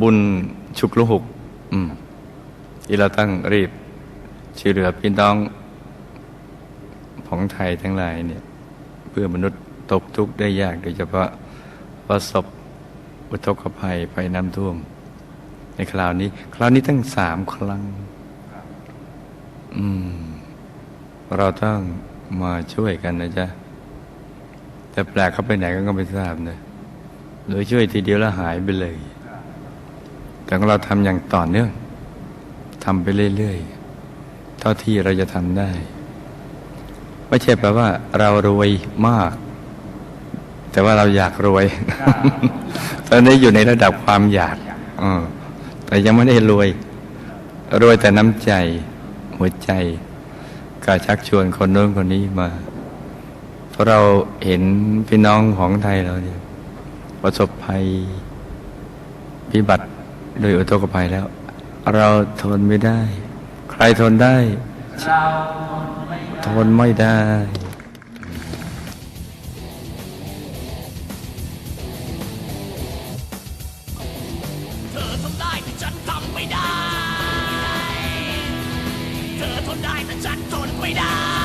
บุญฉุกละหุกที่เราตั้งรีบช่วยเหลือพี่น้องของไทยทั้งหลายเนี่ย เพื่อมนุษย์ตกทุกข์ได้ยากโดยเฉพาะประสบอุทกภัยภัยน้ำท่วม ในคราวนี้ คราวนี้ตั้งสามครั้ง อืม เราต้องมาช่วยกันนะจ๊ะ แต่แปลกเขาไปไหนก็ไม่ทราบนะหรือช่วยทีเดียวแล้วหายไปเลย แต่เราทำอย่างต่อเนื่องทำไปเรื่อยๆ เท่าที่เราจะทำได้ ไม่ใช่แปลว่าเรารวยมาก แต่ว่าเราอยากรวย ตอนนี้อยู่ในระดับความอยากอแต่ยังไม่ได้รวย รวยแต่น้ำใจ หัวใจก็ชักชวนคนโน้นคนนี้มา เพราะเราเห็นพี่น้องของไทยเราเนี่ยประสบภัยพิบัติ โดยอุทกภัยแล้ว เราทนไม่ได้ ใครทนได้ทนไม่ได้เธอทำได้แต่ฉันทำไม่ได้ เธอทนได้แต่ฉันทนไม่ได้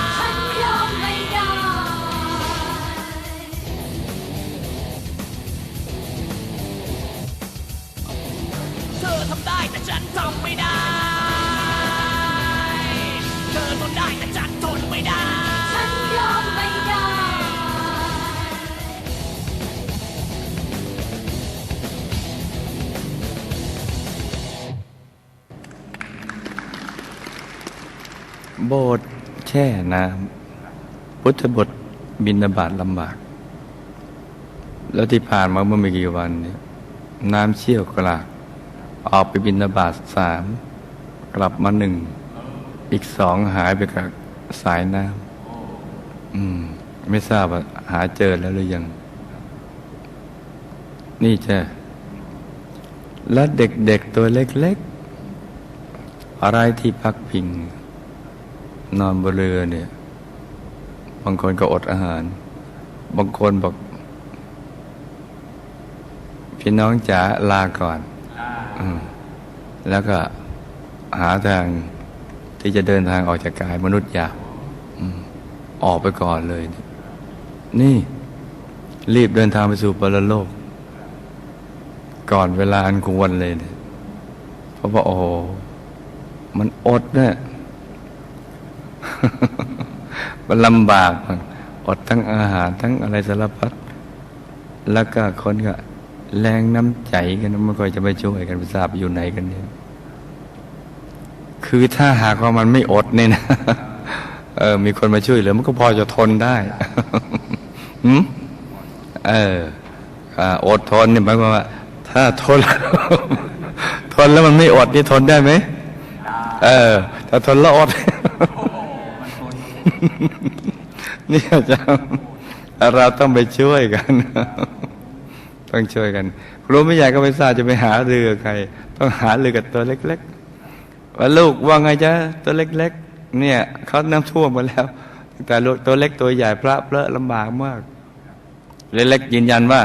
แต่ฉันทำไม่ได้ เธอทนได้แต่ฉันทนไม่ได้ ฉันยอมไม่ได้ โบสถ์แช่น้ำพุทธบทบินาบาตลำบาก แล้วที่ผ่านมาเมื่อไม่กี่วันเนี่ยน้ำเชี่ยวกราก ออกไปบินาบาตสามกลับมาหนึ่ง อีกสองหายไปกับสายน้ำอืม ไม่ทราบว่าหาเจอแล้วหรือยัง นี่จ้ะแล้วเด็กๆตัวเล็กๆ อะไรที่พักพิง นอนบนเรือเนี่ย บางคนก็อดอาหาร บางคนบอก พี่น้องจ๋าลาก่อน แล้วก็หาทางที่จะเดินทางออกจากกายมนุษย์หยาบออกไปก่อนเลย นี่ รีบเดินทางไปสู่ปรโลก ก่อนเวลาอันควรเลยเเพราะว่าโอ้มันอดเนี่ยมันลำบากมากอดทั้งอาหารทั้งอะไรสารพัดแล้วก็คนก็ แรงน้ำใจกันไม่ค่อยจะไปช่วยกันไปทราบอยู่ไหนกันเนี่ยคือถ้าหากว่ามันไม่อดเนี่ยนะเออ มีคนมาช่วยเหลือมันก็พอจะทนได้หืมเอออ่าอดทนเนี่ยหมายความว่า ถ้าทน ทนแล้วมันไม่อดนี่ทนได้ไหมเออถ้าทนแล้วอดนี่อาจารย์เราต้องไปช่วยกัน ต้องช่วยกัน ครูไม่ใหญ่ก็ไม่ทราบจะไปหาเรือใคร ต้องหาเรือกับตัวเล็กๆว่าลูกว่าไงจ๊ะตัวเล็กๆ เนี่ยเขาน้ำท่วมมาแล้ว แต่ตัวเล็กตัวใหญ่พระเพลอะลำบากมากเล็กๆยืนยันว่า